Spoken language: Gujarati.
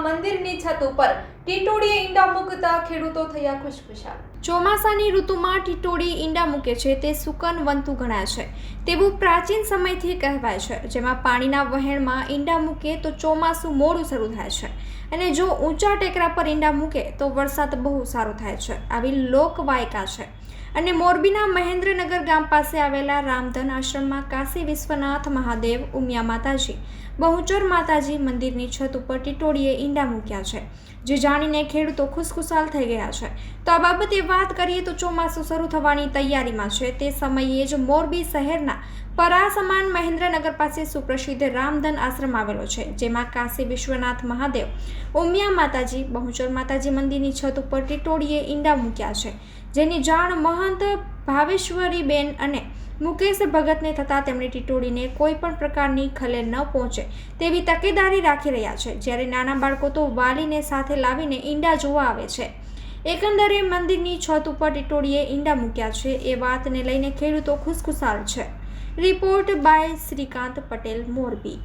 મંદિરની છત ઉપર ટીટોડીએ ઈંડા મૂકતા ખેડૂતો થયા ખુશખુશાલ. ચોમાસાની ઋતુમાં ટીટોડી ઈંડા મૂકે છે તે સુકન વંતુ ગણાય છે. તેવું પ્રાચીન સમયથી કહેવાય છે. જેમાં પાણીના વહેણમાં ઈંડા મૂકે તો ચોમાસું મોડું શરૂ થાય છે. અને જો ઊંચા ટેકરા પર ઈંડા મૂકે તો વરસાદ બહુ સારો થાય છે. આવી લોકવાયકા છે. અને મોરબીના મહેન્દ્રનગર ગામ પાસે આવેલા રામધન આશ્રમમાં કાશી વિશ્વનાથ મહાદેવ, ઉમિયા માતાજી, બહુચર માતાજી મંદિરની છત ઉપર ટીટોડીએ ઈંડા મૂક્યા છે. જે જાણીને ખેડૂતો ખુશખુશાલ થઈ ગયા છે. તો આ બાબતે વાત કરીએ તો ચોમાસું શરૂ થવાની તૈયારીમાં છે. તે સમયે જ મોરબી શહેરના પરાસમાન મહેન્દ્રનગર પાસે સુપ્રસિદ્ધ રામધન આશ્રમ આવેલો છે, જેમાં કાશી વિશ્વનાથ મહાદેવ, ઉમિયા માતાજી, બહુચર માતાજી મંદિરની છત ઉપર ટીટોળીએ ઈંડા મૂક્યા છે. જેની જાણ મહંત ભાવેશ્વરીબેન અને મુકેશ ભગતને થતાં તેમણે ટીટોડીને કોઈ પણ પ્રકારની ખલેલ ન પહોંચે તેવી તકેદારી રાખી રહ્યા છે, જ્યારે નાના બાળકો તો વાલીને સાથે લાવીને ઈંડા જોવા આવે છે. એકંદરે મંદિરની છત ઉપર ટીટોડીએ ઈંડા મૂક્યા છે, એ વાતને લઈને ખેડૂતો ખુશખુશાલ છે. Report by Shrikant Patel, Morbi.